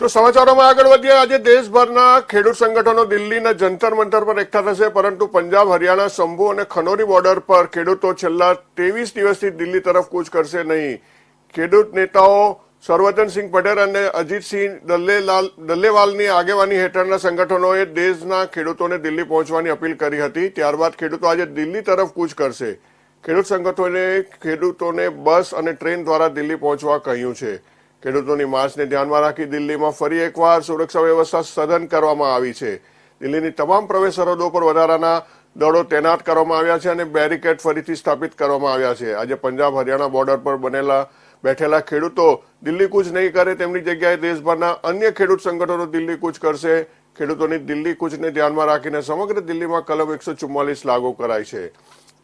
તો સમાચારોમાં આગળ વધીએ. આજે દેશભરના ખેડૂત સંગઠનો દિલ્હીના જંતર મંતર પર એકઠા થશે, પરંતુ પંજાબ, હરિયાણા, શંભુ અને ખનોરી બોર્ડર પર ખેડૂતો છેલ્લા ત્રેવીસ દિવસથી દિલ્હી તરફ કૂચ કરશે નહીં. ખેડૂત નેતાઓ સર્વજનસિંહ પટેલ અને અજીતસિંહ દલ્લેલાલ દલ્લેવાલની આગેવાની હેઠળના સંગઠનોએ દેશના ખેડૂતોને દિલ્હી પહોંચવાની અપીલ કરી હતી. ત્યારબાદ ખેડૂતો આજે દિલ્હી તરફ કૂચ કરશે. ખેડૂત સંગઠનોએ ખેડૂતોને બસ અને ટ્રેન દ્વારા દિલ્હી પહોંચવા કહ્યું છે. ખેડૂતોની માર્ચને ધ્યાનમાં રાખી દિલ્હીમાં ફરી એકવાર સુરક્ષા વ્યવસ્થા સઘન કરવામાં આવી છે. દિલ્હીની તમામ પ્રવેશ સરહદો પર વધારાના દળો તૈનાત કરવામાં આવ્યા છે અને બેરિકેડ ફરીથી સ્થાપિત કરવામાં આવ્યા છે. આજે પંજાબ હરિયાણા બોર્ડર પર બનેલા બેઠેલા ખેડૂતો દિલ્હી કૂચ નહીં કરે તેમની જગ્યાએ દેશભરના અન્ય ખેડૂત સંગઠનો દિલ્હી કૂચ કરશે. ખેડૂતોની દિલ્હી કૂચને ધ્યાનમાં રાખીને સમગ્ર દિલ્હીમાં કલમ એકસો લાગુ કરાઈ છે.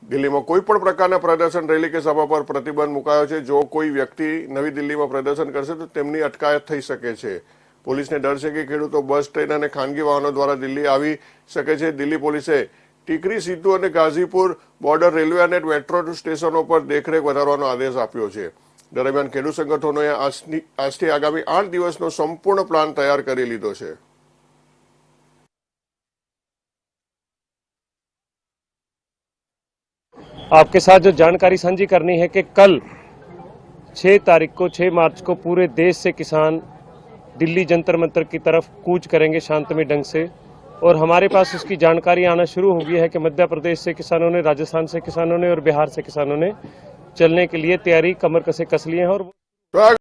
દિલ્હીમાં કોઈ પણ પ્રકારના પ્રદર્શન રેલી કે સભા પર પ્રતિબંધ મુકાયો છે. જો કોઈ વ્યક્તિ નવી દિલ્હીમાં પ્રદર્શન કરશે, તો તેમની અટકાયત થઈ શકે છે. પોલીસને ડર છે કે ખેડૂતો બસ, ટ્રેન અને ખાનગી વાહનો દ્વારા દિલ્હી આવી શકે છે. દિલ્હી પોલીસે ટીકરી સીધુ અને ગાઝીપુર બોર્ડર રેલવે અને મેટ્રો સ્ટેશનો પર દેખરેખ વધારવાનો આદેશ આપ્યો છે. દરમિયાન ખેડૂત સંગઠનોએ આજની- આજથી આગામી આઠ દિવસનો સંપૂર્ણ પ્લાન તૈયાર કરી લીધો છે. आपके साथ जो जानकारी साझी करनी है कि कल 6 तारीख को 6 मार्च को पूरे देश से किसान दिल्ली जंतर मंतर की तरफ़ कूच करेंगे शांतमय ढंग से। और हमारे पास उसकी जानकारी आना शुरू हो गई है कि मध्य प्रदेश से किसानों ने, राजस्थान से किसानों ने और बिहार से किसानों ने चलने के लिए तैयारी, कमर कसे कस ली है और